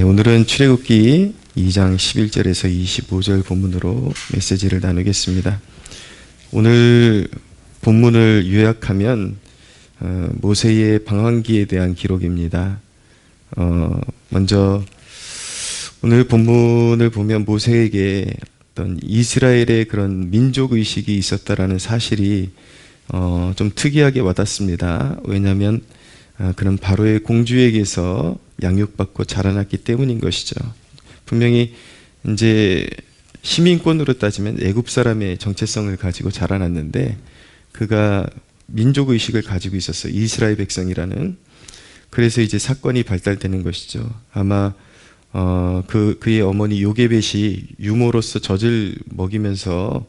네, 오늘은 출애굽기 2장 11절에서 25절 본문으로 메시지를 나누겠습니다. 오늘 본문을 요약하면 어, 모세의 방황기에 대한 기록입니다. 어, 먼저 오늘 본문을 보면 모세에게 어떤 이스라엘의 그런 민족 의식이 있었다라는 사실이 어, 좀 특이하게 와닿습니다. 왜냐하면 아, 그런 바로의 공주에게서 양육받고 자라났기 때문인 것이죠. 분명히 이제 시민권으로 따지면 애굽 사람의 정체성을 가지고 자라났는데 그가 민족 의식을 가지고 있었어요. 이스라엘 백성이라는. 그래서 이제 사건이 발달되는 것이죠. 아마 어, 그 그의 어머니 요게벳이 유모로서 젖을 먹이면서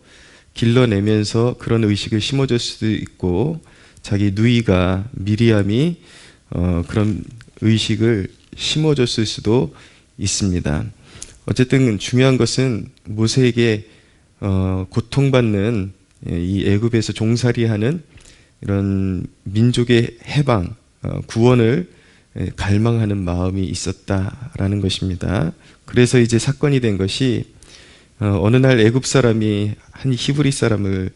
길러내면서 그런 의식을 심어줄 수도 있고 자기 누이가 미리암이 어, 그런 의식을 심어줬을 수도 있습니다. 어쨌든 중요한 것은 모세에게 어, 고통받는 예, 이 애굽에서 종살이하는 이런 민족의 해방, 어, 구원을 예, 갈망하는 마음이 있었다라는 것입니다. 그래서 이제 사건이 된 것이 어, 어느 날 애굽 사람이 한 히브리 사람을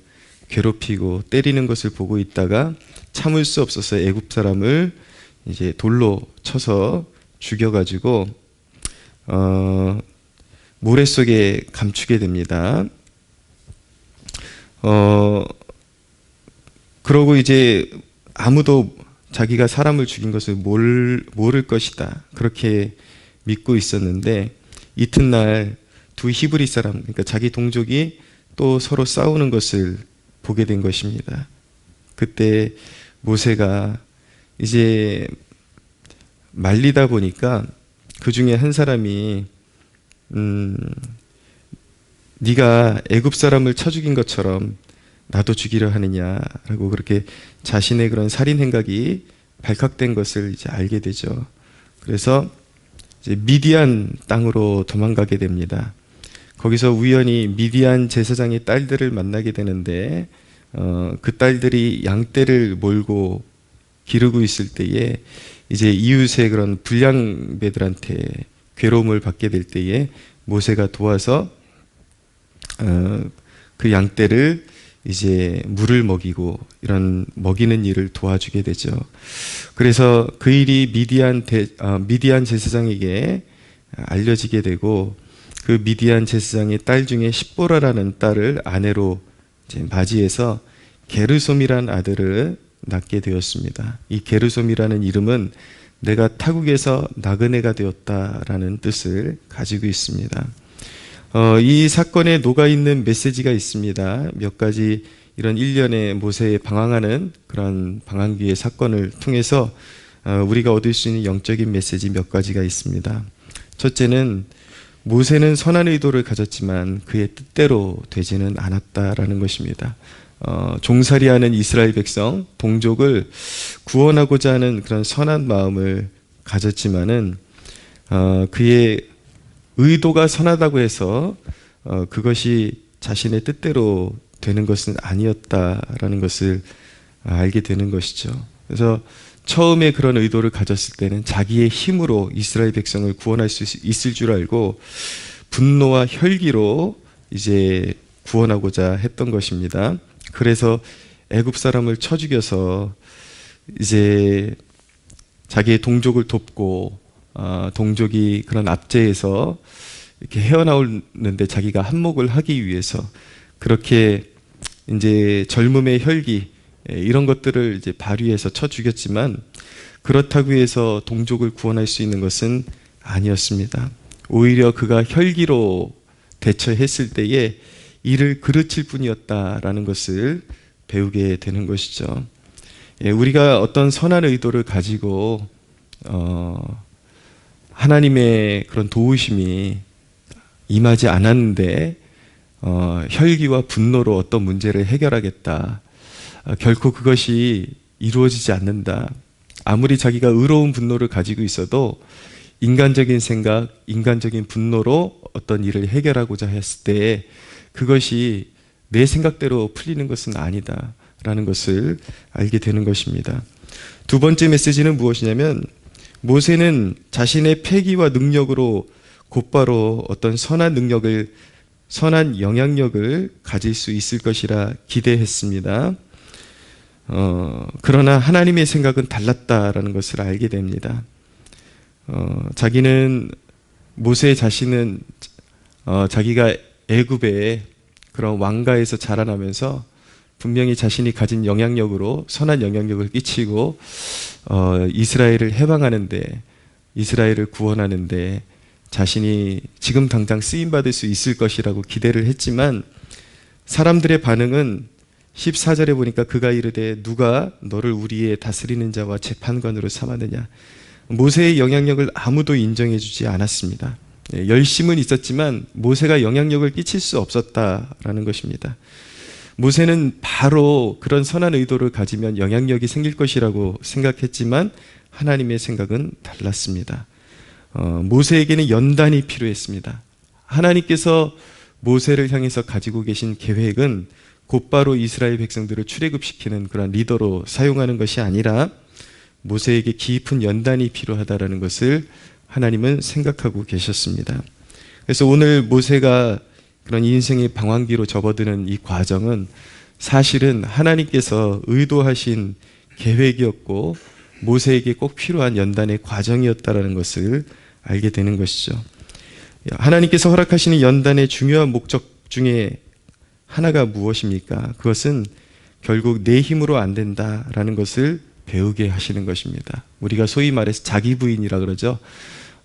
괴롭히고 때리는 것을 보고 있다가 참을 수 없어서 애굽 사람을 이제 돌로 쳐서 죽여가지고 어, 모래 속에 감추게 됩니다. 어, 그러고 이제 아무도 자기가 사람을 죽인 것을 몰, 모를 것이다. 그렇게 믿고 있었는데 이튿날 두 히브리 사람, 그러니까 자기 동족이 또 서로 싸우는 것을 보게 된 것입니다. 그때 모세가 이제 말리다 보니까 그 중에 한 사람이 음 네가 애굽 사람을 쳐 죽인 것처럼 나도 죽이려 하느냐라고 그렇게 자신의 그런 살인 행각이 발각된 것을 이제 알게 되죠. 그래서 미디안 땅으로 도망가게 됩니다. 거기서 우연히 미디안 제사장의 딸들을 만나게 되는데 어, 그 딸들이 양떼를 몰고 기르고 있을 때에 이제 이웃의 그런 불량배들한테 괴로움을 받게 될 때에 모세가 도와서 어, 그 양떼를 이제 물을 먹이고 이런 먹이는 일을 도와주게 되죠. 그래서 그 일이 미디안 대, 어, 미디안 제사장에게 알려지게 되고 그 미디안 제사장의 딸 중에 십보라라는 딸을 아내로 맞이해서 게르솜이라는 아들을 낳게 되었습니다. 이 게르솜이라는 이름은 내가 타국에서 나그네가 되었다라는 뜻을 가지고 있습니다. 어, 이 사건에 녹아 있는 메시지가 있습니다. 몇 가지 이런 일련의 모세의 방황하는 그런 방황기의 사건을 통해서 어, 우리가 얻을 수 있는 영적인 메시지 몇 가지가 있습니다. 첫째는 모세는 선한 의도를 가졌지만 그의 뜻대로 되지는 않았다라는 것입니다. 어, 종살이하는 이스라엘 백성 동족을 구원하고자 하는 그런 선한 마음을 가졌지만은 어, 그의 의도가 선하다고 해서 어, 그것이 자신의 뜻대로 되는 것은 아니었다라는 것을 알게 되는 것이죠. 그래서 처음에 그런 의도를 가졌을 때는 자기의 힘으로 이스라엘 백성을 구원할 수 있을 줄 알고 분노와 혈기로 이제 구원하고자 했던 것입니다. 그래서 애굽 사람을 쳐 죽여서 이제 자기의 동족을 돕고 어, 동족이 그런 압제에서 이렇게 헤어나오는데 자기가 한몫을 하기 위해서 그렇게 이제 젊음의 혈기 예, 이런 것들을 이제 발휘해서 쳐 죽였지만 그렇다고 해서 동족을 구원할 수 있는 것은 아니었습니다. 오히려 그가 혈기로 대처했을 때에 이를 그르칠 뿐이었다라는 것을 배우게 되는 것이죠. 예, 우리가 어떤 선한 의도를 가지고 어, 하나님의 그런 도우심이 임하지 않았는데 어, 혈기와 분노로 어떤 문제를 해결하겠다. 어, 결코 그것이 이루어지지 않는다. 아무리 자기가 의로운 분노를 가지고 있어도 인간적인 생각, 인간적인 분노로 어떤 일을 해결하고자 했을 때 그것이 내 생각대로 풀리는 것은 아니다라는 것을 알게 되는 것입니다. 두 번째 메시지는 무엇이냐면 모세는 자신의 패기와 능력으로 곧바로 어떤 선한 능력을 선한 영향력을 가질 수 있을 것이라 기대했습니다. 어, 그러나 하나님의 생각은 달랐다라는 것을 알게 됩니다. 어, 자기는 모세 자신은 어, 자기가 애굽의 그런 왕가에서 자라나면서 분명히 자신이 가진 영향력으로 선한 영향력을 끼치고 어, 이스라엘을 해방하는데 이스라엘을 구원하는데 자신이 지금 당장 쓰임 받을 수 있을 것이라고 기대를 했지만 사람들의 반응은 14절에 보니까 그가 이르되 누가 너를 우리의 다스리는 자와 재판관으로 삼았느냐 모세의 영향력을 아무도 인정해 주지 않았습니다. 예, 열심은 있었지만 모세가 영향력을 끼칠 수 없었다라는 것입니다. 모세는 바로 그런 선한 의도를 가지면 영향력이 생길 것이라고 생각했지만 하나님의 생각은 달랐습니다. 어, 모세에게는 연단이 필요했습니다. 하나님께서 모세를 향해서 가지고 계신 계획은 곧바로 이스라엘 백성들을 출애굽시키는 그런 리더로 사용하는 것이 아니라 모세에게 깊은 연단이 필요하다라는 것을 하나님은 생각하고 계셨습니다. 그래서 오늘 모세가 그런 인생의 방황기로 접어드는 이 과정은 사실은 하나님께서 의도하신 계획이었고 모세에게 꼭 필요한 연단의 과정이었다라는 것을 알게 되는 것이죠. 하나님께서 허락하시는 연단의 중요한 목적 중에 하나가 무엇입니까? 그것은 결국 내 힘으로 안 된다라는 것을 배우게 하시는 것입니다. 우리가 소위 말해서 자기 부인이라 그러죠.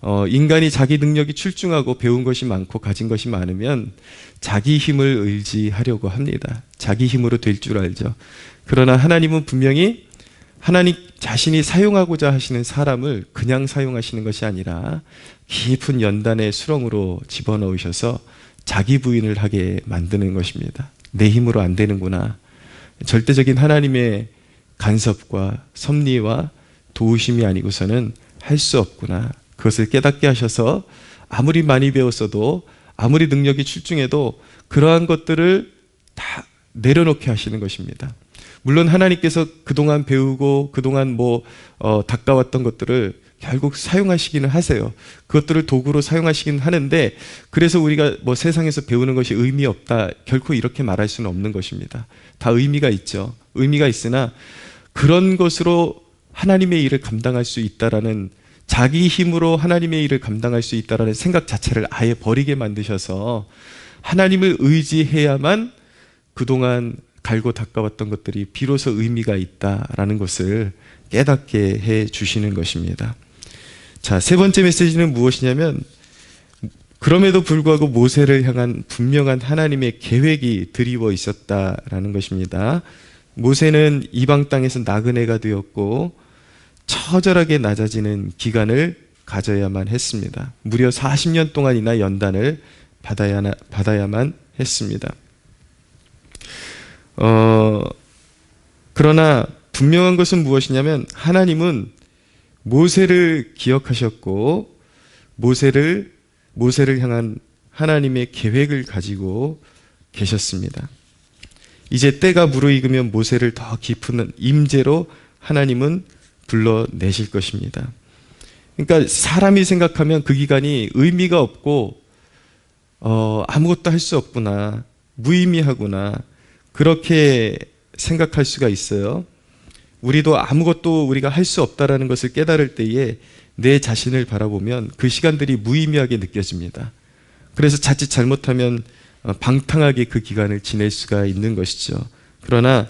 어, 인간이 자기 능력이 출중하고 배운 것이 많고 가진 것이 많으면 자기 힘을 의지하려고 합니다. 자기 힘으로 될 줄 알죠. 그러나 하나님은 분명히 하나님 자신이 사용하고자 하시는 사람을 그냥 사용하시는 것이 아니라 깊은 연단의 수렁으로 집어넣으셔서 자기 부인을 하게 만드는 것입니다. 내 힘으로 안 되는구나. 절대적인 하나님의 간섭과 섭리와 도우심이 아니고서는 할 수 없구나. 그것을 깨닫게 하셔서 아무리 많이 배웠어도 아무리 능력이 출중해도 그러한 것들을 다 내려놓게 하시는 것입니다. 물론 하나님께서 그동안 배우고 그동안 뭐 어, 닦아왔던 것들을 결국 사용하시기는 하세요. 그것들을 도구로 사용하시긴 하는데 그래서 우리가 뭐 세상에서 배우는 것이 의미 없다 결코 이렇게 말할 수는 없는 것입니다. 다 의미가 있죠. 의미가 있으나 그런 것으로 하나님의 일을 감당할 수 있다라는 자기 힘으로 하나님의 일을 감당할 수 있다라는 생각 자체를 아예 버리게 만드셔서 하나님을 의지해야만 그동안 갈고 닦아왔던 것들이 비로소 의미가 있다라는 것을 깨닫게 해 주시는 것입니다. 자, 세 번째 메시지는 무엇이냐면 그럼에도 불구하고 모세를 향한 분명한 하나님의 계획이 드리워 있었다라는 것입니다. 모세는 이방 땅에서 나그네가 되었고 처절하게 낮아지는 기간을 가져야만 했습니다. 무려 40년 동안이나 연단을 받아야, 받아야만 했습니다. 어, 그러나 분명한 것은 무엇이냐면 하나님은 모세를 기억하셨고 모세를 모세를 향한 하나님의 계획을 가지고 계셨습니다. 이제 때가 무르익으면 모세를 더 깊은 임재로 하나님은 불러내실 것입니다. 그러니까 사람이 생각하면 그 기간이 의미가 없고 어, 아무것도 할 수 없구나 무의미하구나 그렇게 생각할 수가 있어요. 우리도 아무것도 우리가 할 수 없다라는 것을 깨달을 때에 내 자신을 바라보면 그 시간들이 무의미하게 느껴집니다. 그래서 자칫 잘못하면 어, 방탕하게 그 기간을 지낼 수가 있는 것이죠. 그러나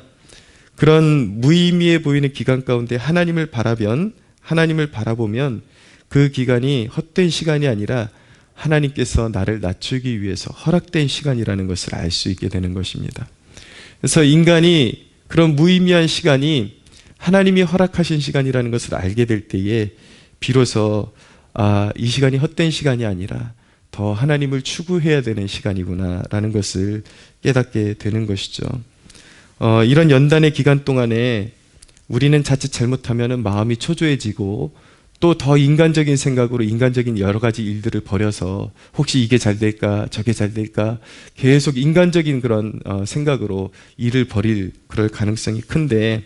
그런 무의미해 보이는 기간 가운데 하나님을 바라면 하나님을 바라보면 그 기간이 헛된 시간이 아니라 하나님께서 나를 낮추기 위해서 허락된 시간이라는 것을 알 수 있게 되는 것입니다. 그래서 인간이 그런 무의미한 시간이 하나님이 허락하신 시간이라는 것을 알게 될 때에 비로소 아, 이 시간이 헛된 시간이 아니라 더 하나님을 추구해야 되는 시간이구나라는 것을 깨닫게 되는 것이죠. 어, 이런 연단의 기간 동안에 우리는 자칫 잘못하면 마음이 초조해지고 또 더 인간적인 생각으로 인간적인 여러 가지 일들을 벌여서 혹시 이게 잘 될까 저게 잘 될까 계속 인간적인 그런 어, 생각으로 일을 벌일 그럴 가능성이 큰데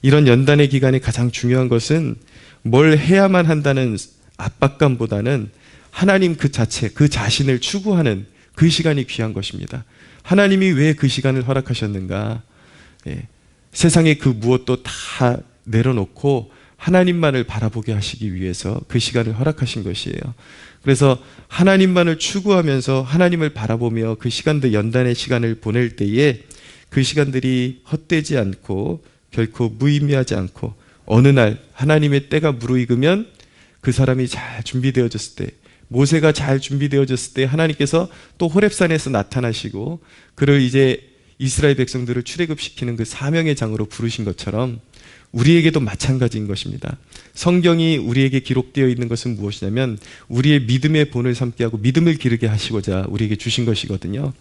이런 연단의 기간에 가장 중요한 것은 뭘 해야만 한다는 압박감보다는 하나님 그 자체, 그 자신을 추구하는 그 시간이 귀한 것입니다. 하나님이 왜 그 시간을 허락하셨는가? 예, 세상의 그 무엇도 다 내려놓고 하나님만을 바라보게 하시기 위해서 그 시간을 허락하신 것이에요. 그래서 하나님만을 추구하면서 하나님을 바라보며 그 시간들 연단의 시간을 보낼 때에 그 시간들이 헛되지 않고 결코 무의미하지 않고 어느 날 하나님의 때가 무르익으면 그 사람이 잘 준비되어졌을 때 모세가 잘 준비되어졌을 때 하나님께서 또 호렙산에서 나타나시고 그를 이제 이스라엘 백성들을 출애굽시키는 그 사명의 장으로 부르신 것처럼 우리에게도 마찬가지인 것입니다. 성경이 우리에게 기록되어 있는 것은 무엇이냐면 우리의 믿음의 본을 삼게 하고 믿음을 기르게 하시고자 우리에게 주신 것이거든요.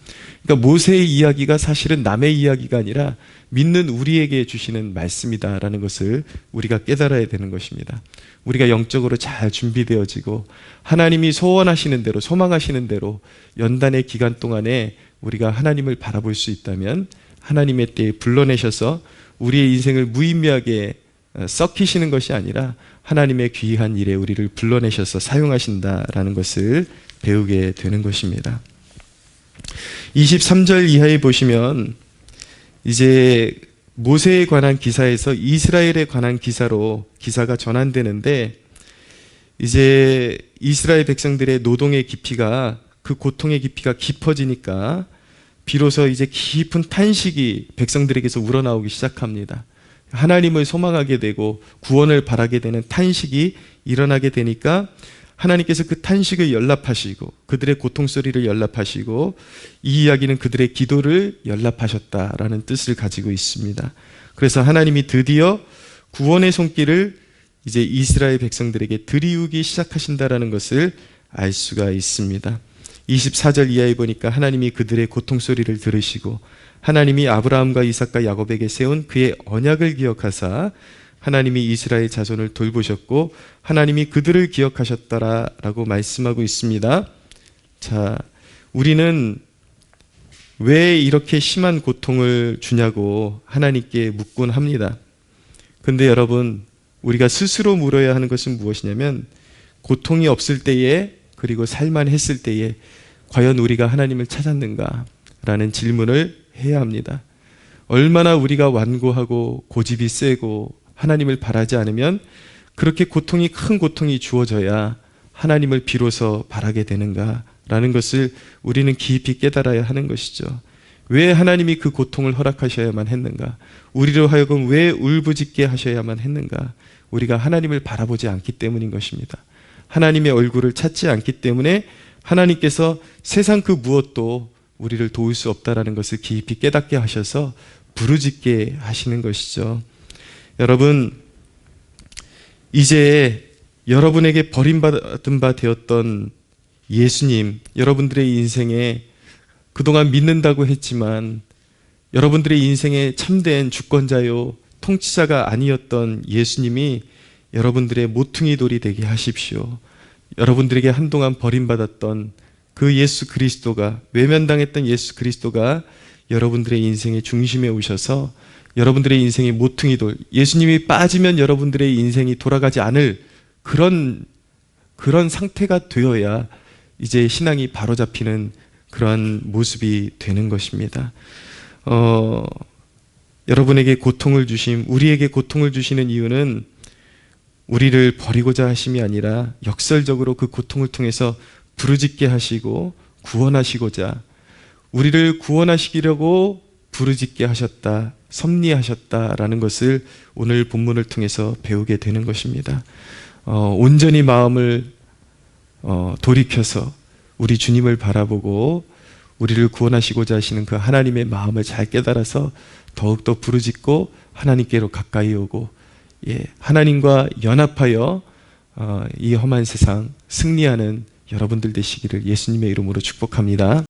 그러니까 모세의 이야기가 사실은 남의 이야기가 아니라 믿는 우리에게 주시는 말씀이다라는 것을 우리가 깨달아야 되는 것입니다. 우리가 영적으로 잘 준비되어지고 하나님이 소원하시는 대로 소망하시는 대로 연단의 기간 동안에 우리가 하나님을 바라볼 수 있다면 하나님의 때에 불러내셔서 우리의 인생을 무의미하게 어, 썩히시는 것이 아니라 하나님의 귀한 일에 우리를 불러내셔서 사용하신다라는 것을 배우게 되는 것입니다. 23절 이하에 보시면 이제 모세에 관한 기사에서 이스라엘에 관한 기사로 기사가 전환되는데 이제 이스라엘 백성들의 노동의 깊이가 그 고통의 깊이가 깊어지니까 비로소 이제 깊은 탄식이 백성들에게서 우러나오기 시작합니다. 하나님을 소망하게 되고 구원을 바라게 되는 탄식이 일어나게 되니까 하나님께서 그 탄식을 연락하시고 그들의 고통 소리를 연락하시고 이 이야기는 그들의 기도를 연락하셨다라는 뜻을 가지고 있습니다. 그래서 하나님이 드디어 구원의 손길을 이제 이스라엘 백성들에게 들이우기 시작하신다라는 것을 알 수가 있습니다. 24절 이하에 보니까 하나님이 그들의 고통 소리를 들으시고 하나님이 아브라함과 이삭과 야곱에게 세운 그의 언약을 기억하사 하나님이 이스라엘 자손을 돌보셨고 하나님이 그들을 기억하셨다라고 말씀하고 있습니다. 자, 우리는 왜 이렇게 심한 고통을 주냐고 하나님께 묻곤 합니다. 근데 여러분, 우리가 스스로 물어야 하는 것은 무엇이냐면 고통이 없을 때에 그리고 살만했을 때에 과연 우리가 하나님을 찾았는가? 라는 질문을 해야 합니다. 얼마나 우리가 완고하고 고집이 세고 하나님을 바라지 않으면 그렇게 고통이 큰 고통이 주어져야 하나님을 비로소 바라게 되는가? 라는 것을 우리는 깊이 깨달아야 하는 것이죠. 왜 하나님이 그 고통을 허락하셔야만 했는가? 우리로 하여금 왜 울부짖게 하셔야만 했는가? 우리가 하나님을 바라보지 않기 때문인 것입니다. 하나님의 얼굴을 찾지 않기 때문에 하나님께서 세상 그 무엇도 우리를 도울 수 없다라는 것을 깊이 깨닫게 하셔서 부르짖게 하시는 것이죠. 여러분, 이제 여러분에게 버림받은 바 되었던 예수님, 여러분들의 인생에 그동안 믿는다고 했지만 여러분들의 인생에 참된 주권자요, 통치자가 아니었던 예수님이 여러분들의 모퉁이 돌이 되게 하십시오. 여러분들에게 한동안 버림받았던 그 예수 그리스도가 외면당했던 예수 그리스도가 여러분들의 인생의 중심에 오셔서 여러분들의 인생의 모퉁이 돌 예수님이 빠지면 여러분들의 인생이 돌아가지 않을 그런 그런 상태가 되어야 이제 신앙이 바로잡히는 그러한 모습이 되는 것입니다. 어, 여러분에게 고통을 주심, 우리에게 고통을 주시는 이유는 우리를 버리고자 하심이 아니라 역설적으로 그 고통을 통해서 부르짖게 하시고 구원하시고자 우리를 구원하시기려고 부르짖게 하셨다, 섭리하셨다라는 것을 오늘 본문을 통해서 배우게 되는 것입니다. 어, 온전히 마음을 어, 돌이켜서 우리 주님을 바라보고 우리를 구원하시고자 하시는 그 하나님의 마음을 잘 깨달아서 더욱더 부르짖고 하나님께로 가까이 오고 예, 하나님과 연합하여 어, 이 험한 세상 승리하는 여러분들 되시기를 예수님의 이름으로 축복합니다.